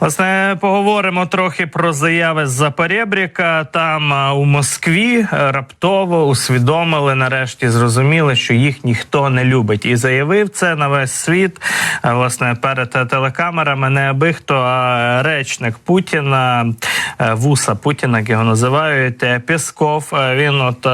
Власне, поговоримо трохи про заяви з Запорєбріка. Там у Москві е, раптово усвідомили, нарешті зрозуміли, що їх ніхто не любить, і заявив це на весь світ. е, Власне, перед е, телекамерами не аби хто, а речник Путіна, вуса Путіна, як його називають, Пєсков. Е, Він от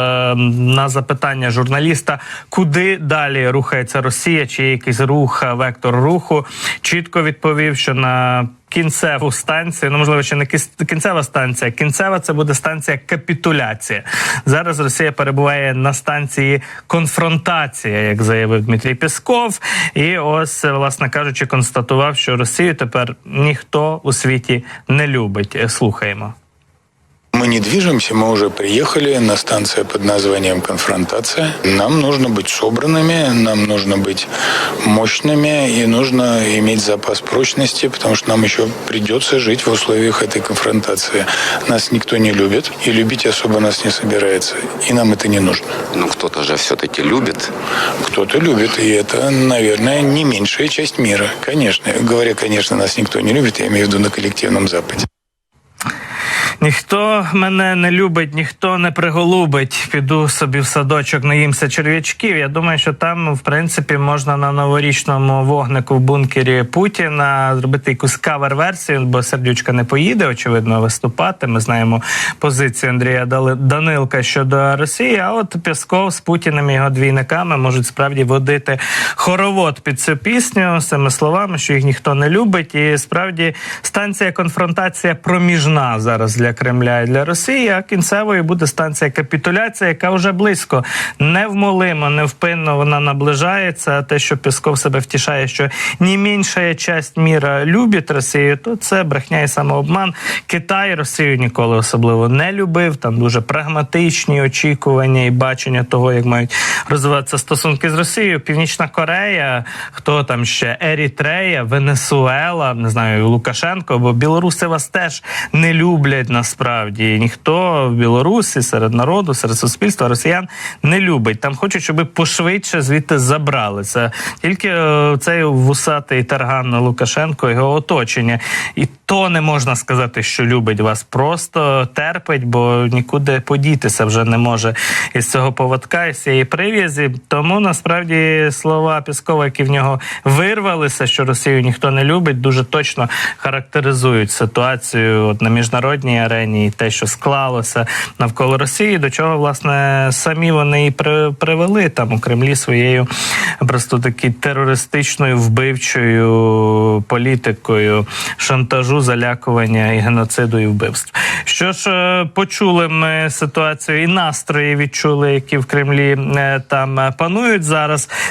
на запитання журналіста, куди далі рухається Росія, чи є якийсь рух, вектор руху, чітко відповів, що на кінцеву станцію. Ну можливо, ще не кінцева станція. Кінцева це буде станція капітуляція. Зараз Росія перебуває на станції конфронтація, як заявив Дмитрій Пісков. І ось, власне кажучи, констатував, що Росію тепер ніхто у світі не любить. Слухаємо. Мы не движемся, мы уже приехали на станцию под названием «Конфронтация». Нам нужно быть собранными, нам нужно быть мощными и нужно иметь запас прочности, потому что нам еще придется жить в условиях этой конфронтации. Нас никто не любит, и любить особо нас не собирается, и нам это не нужно. Ну, кто-то же все-таки любит. Кто-то любит, и это, наверное, не меньшая часть мира, конечно. Говоря, конечно, нас никто не любит, я имею в виду на коллективном Западе. Ніхто мене не любить, ніхто не приголубить. Піду собі в садочок, наїмся черв'ячків. Я думаю, що там, в принципі, можна на новорічному вогнику в бункері Путіна зробити якусь кавер-версію, бо сердючка не поїде, очевидно, виступати. Ми знаємо позицію Андрія Данилка щодо Росії. А от Пісков з Путіним і його двійниками можуть справді водити хоровод під цю пісню з цими словами, що їх ніхто не любить. І справді станція конфронтація проміжна зараз для Кремля і для Росії. А кінцевою буде станція капітуляція, яка вже близько невмолимо, невпинно вона наближається. Те, що Пісков себе втішає, що не менша часть міра любить Росію, то це брехня і самообман. Китай Росію ніколи особливо не любив. Там дуже прагматичні очікування і бачення того, як мають розвиватися стосунки з Росією. Північна Корея, хто там ще Ерітрея, Венесуела, не знаю, Лукашенко, бо білоруси вас теж не люблять насправді. Ніхто в Білорусі серед народу, серед суспільства росіян не любить. Там хочуть, щоб пошвидше звідти забрали. Це тільки е, цей вусатий тарган Лукашенко, його оточення. І то не можна сказати, що любить вас. Просто терпить, бо нікуди подітися вже не може із цього поводка, із цієї прив'язі. Тому насправді слова Піскова, які в нього вирвалися, що Росію ніхто не любить, дуже точно характеризують ситуацію от на міжнародній арені і те, що склалося навколо Росії, до чого власне самі вони і при, привели там у Кремлі своєю просто таки терористичною вбивчою політикою шантажу, залякування і геноциду і вбивств. Що ж, е, почули ми ситуацію і настрої відчули, які в Кремлі е, там е, панують зараз.